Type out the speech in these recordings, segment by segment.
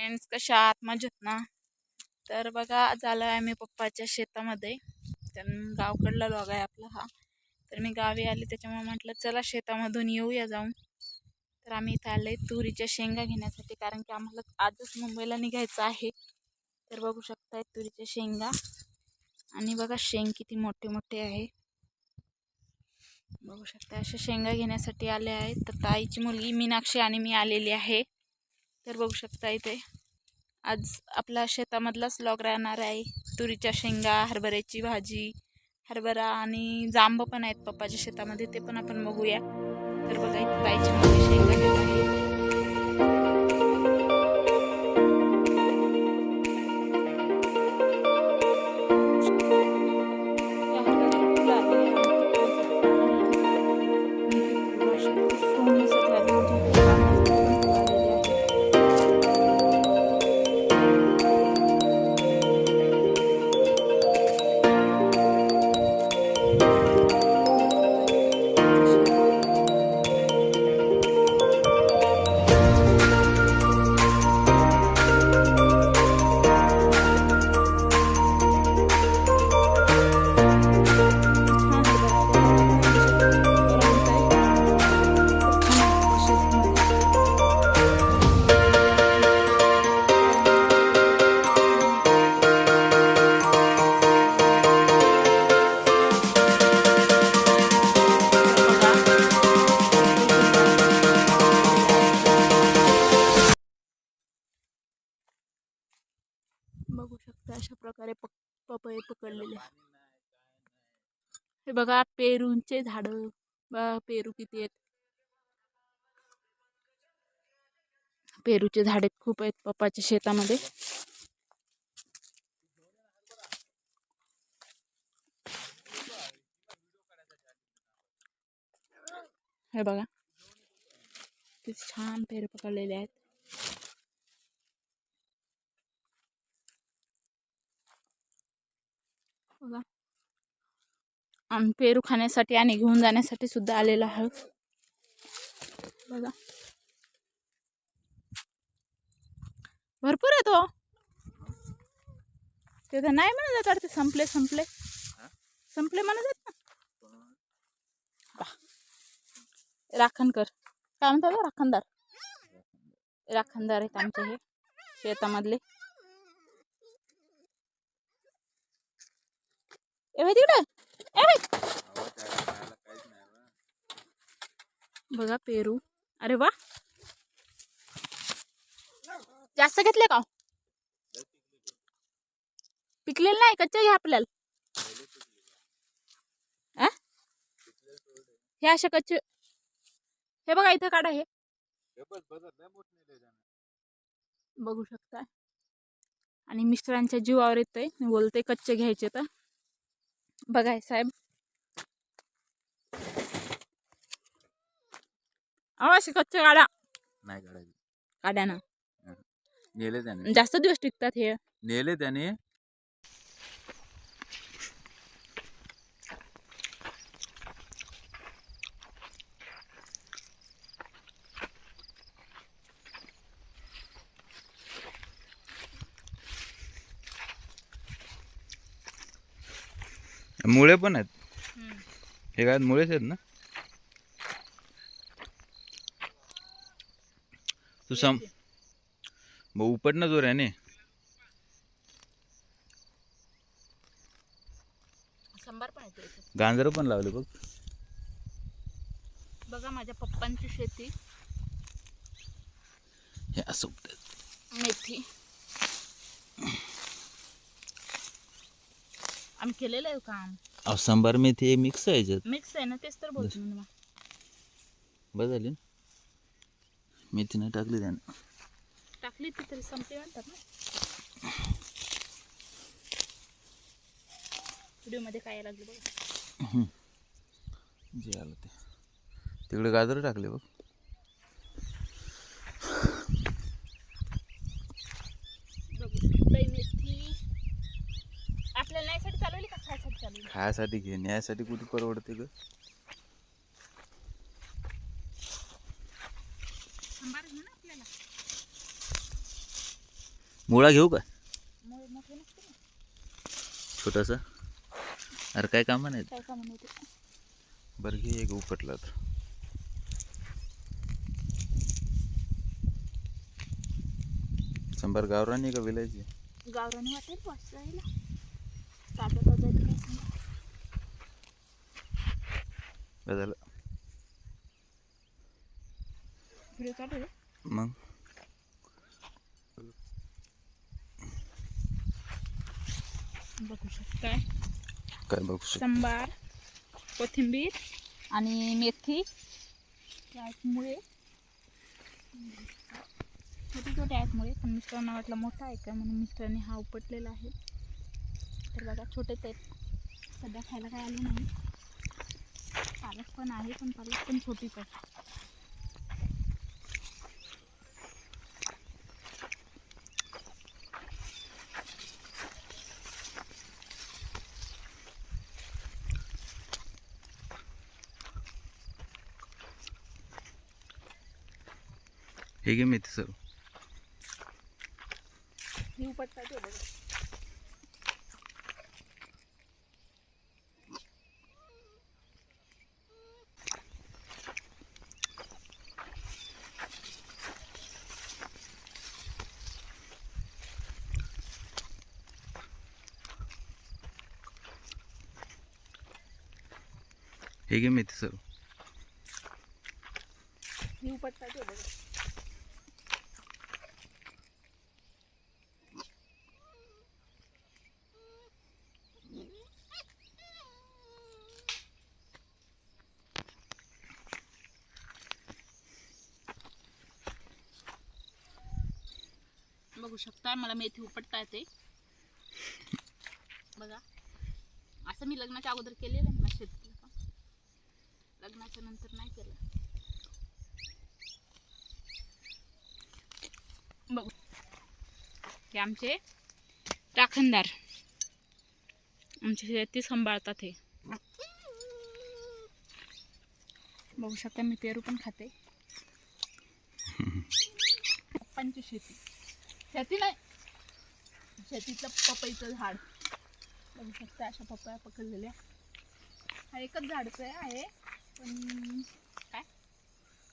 Friends कशा आहात? मजेत ना? तर बघा झालं आहे मी पप्पाच्या शेतामध्ये. तर गावकडला लॉग आहे आपला हा. तर मी गावी आले त्याच्यामुळे म्हटलं चला शेतामधून येऊया जाऊन. तर आम्ही इथं आले तुरीच्या शेंगा घेण्यासाठी कारण की आम्हाला आजच मुंबईला निघायचं आहे. तर बघू शकताय तुरीच्या शेंगा. आणि बघा शेंग किती मोठे मोठे आहे. बघू शकता अशा शेंगा घेण्यासाठी आले आहेत. तर ताईची मुलगी मीनाक्षी आणि मी आलेली आहे. तर बघू शकता इथे. आज आपला शेतामधलाच लॉग राहणार आहे. तुरीच्या शेंगा हरभऱ्याची भाजी हरभरा आणि जांब पण आहेत पप्पाच्या शेतामध्ये ते पण आपण बघूया. तर बघा इथे ताईची मुलगी शेंगा बघू शकता अशा प्रकारे पक पपई पकडलेले हे बघा पेरूंचे झाड बघा पेरू किती आहेत. पेरूचे झाड खूप आहेत पप्पाच्या शेतामध्ये. हे बघा किती छान पेरू पकडलेले आहेत. बघा. आम्ही पेरू खाण्यासाठी आणि घेऊन जाण्यासाठी सुद्धा आलेलो आहोत. बघा. भरपूर आहे तो. ते तर नाही म्हणत आता ते संपले संपले. संपले म्हणत आहेत ना. राखणकर काय म्हणतात? राखणदार. राखणदार आहेत आमचे हे. शेतामधले. ए भाई तिकडे. ए भाई बघा पेरू. अरे वा. जास्त घेतले का हो? पिकलेलं नाही कच्चा घ्या आपल्याला. आ? हे असे कच्चे. हे बघा इथं काढा हे. बघू शकता आणि मिस्टरांच्या जीवावर येतंय. मी बोलते कच्चे घ्यायचे तर. बघाय साहेब. असे कच्चे काढा. नाही काढायचे. काढा ना. नेले त्याने. जास्त दिवस टिकतात हे. नेले त्याने. मुळे पण आहेत. हे काय मुळेच आहेत ना? तू सम मग उपट ना जोर याने. गांजर पण लावले बघ. बघा माझ्या पप्पांची शेती. हे असं मेथी. आम्ही केलेलं आहे काम. अहो सांबार मेथी हे मिक्स आहे याच्यात. मिक्स आहे ना तेच तर बोलतो मी तुम्हाला. बस झाली ना? मेथी नाही टाकली त्याने. टाकली ती तरी संपली म्हणतात ना. व्हिडिओमध्ये काय लागलं बघा. जे आलं ते. तिकडे गाजर टाकले बघ. बघू शकताय मेथी. आपल्याला का खायसाठी खायासाठी घे न्यायासाठी कुठे परवडते ग? मुळा घेऊ का? छोटासा? अरे काय काम नाही बरं घे एक उपटला तर. शंभर गावरानी का विलायची? गावराने वाटेल वाच राहिला ताजा ताजा आहे तर काय सांगू. काय झालं. मग? बघू शकताय. काय बघू शकतो? सांबार कोथिंबीर आणि मेथी. आहेत मुळे छोटे छोटे आहेत मुळे पण मिस्टरांना वाटलं मोठा आहे का? म्हणून मिस्टरांनी हा उपटलेला आहे. तर बघा छोटेच आहेत. सध्या खायला काय आले नाही. पालक पण आहे पण पालक पण छोटीच आहे हे घे मेथी सर्व ही उपटतात हे घे मेथी सर्व. बघू शकता मला मेथी उपटता येते. बघा. असं मी लग्नाच्या अगोदर केलेलं लग्नाच्या नंतर नाही केलं. बघू. हे आमचे राखणदार. आमची शेती सांभाळतात हे. बघू शकता मी पेरू पण खाते. पप्पांची शेती. शेती नाही. शेतीचं पपईचं झाड. बघू शकता अशा पपया पकडलेल्या. हा एकच झाडचं आहे. पण काय?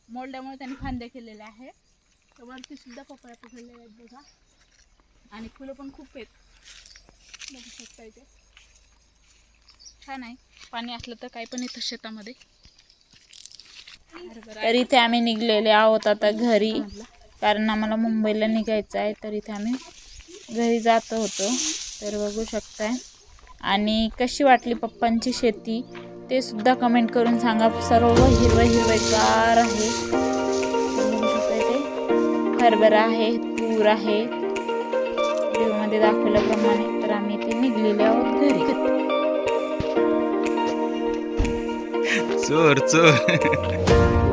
मोडल्यामुळे त्यांनी फांद्या केलेल्या आहे तर वरती सुद्धा पपया पकडलेल्या आहेत बघा. आणि फुलं पण खूप आहेत. बघू शकता इथे. छान आहे. पाणी असलं तर काही पण येतं शेतामध्ये. तर इथे आम्ही निघलेले आहोत आता घरी. कारण आम्हाला मुंबईला निघायचं आहे. तर इथे आम्ही घरी जात होतो. तर बघू शकताय. आणि कशी वाटली पप्पांची शेती? ते सुद्धा कमेंट करून सांगा. सर्व हिरवं हिरवेगार आहे. ते हरभरा आहे तूर आहे. व्हिडिओमध्ये दाखवल्याप्रमाणे तर आम्ही ते निघलेले आहोत घरी. चोर चोर.